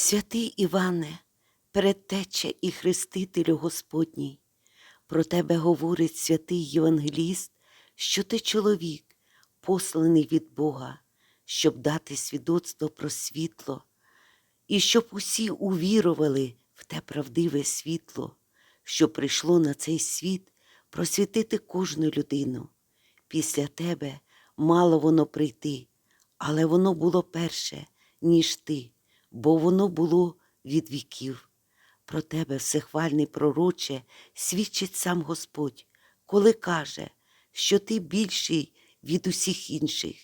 Святий Іване, предтеча і хрестителю Господній, про тебе говорить святий Євангеліст, що ти чоловік, посланий від Бога, щоб дати свідоцтво про світло, і щоб усі увірували в те правдиве світло, що прийшло на цей світ просвітити кожну людину. Після тебе мало воно прийти, але воно було перше, ніж ти, бо воно було від віків. Про тебе, всехвальний пророче, свідчить сам Господь, коли каже, що ти більший від усіх інших.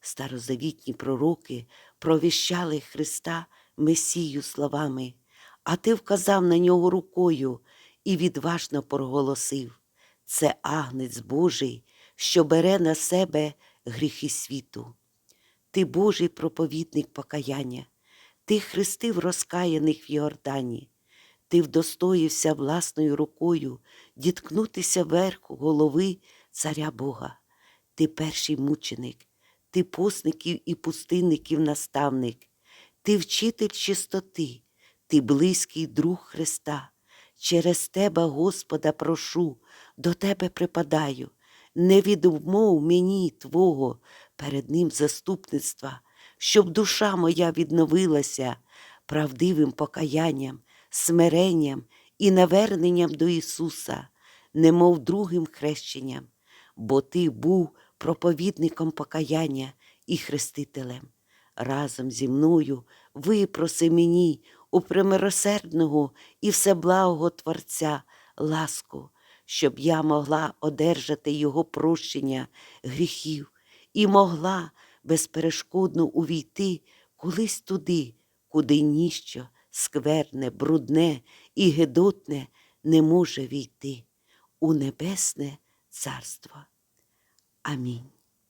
Старозавітні пророки провіщали Христа Месію словами, а ти вказав на нього рукою і відважно проголосив. Це агнець Божий, що бере на себе гріхи світу. Ти Божий проповідник покаяння, ти хрестив розкаяних в Йордані, ти вдостоївся власною рукою діткнутися верху голови царя Бога. Ти перший мученик, ти посників і пустинників наставник, ти вчитель чистоти, ти близький друг Христа. Через тебе, Господа, прошу, до тебе припадаю, не відмов мені Твого перед Ним заступництва, щоб душа моя відновилася правдивим покаянням, смиренням і наверненням до Ісуса, немов другим хрещенням, бо Ти був проповідником покаяння і хрестителем. Разом зі мною випроси мені у примиросердного і всеблагого Творця ласку, щоб я могла одержати Його прощення гріхів і могла безперешкодно увійти колись туди, куди ніщо скверне, брудне і гидотне не може війти у небесне царство. Амінь.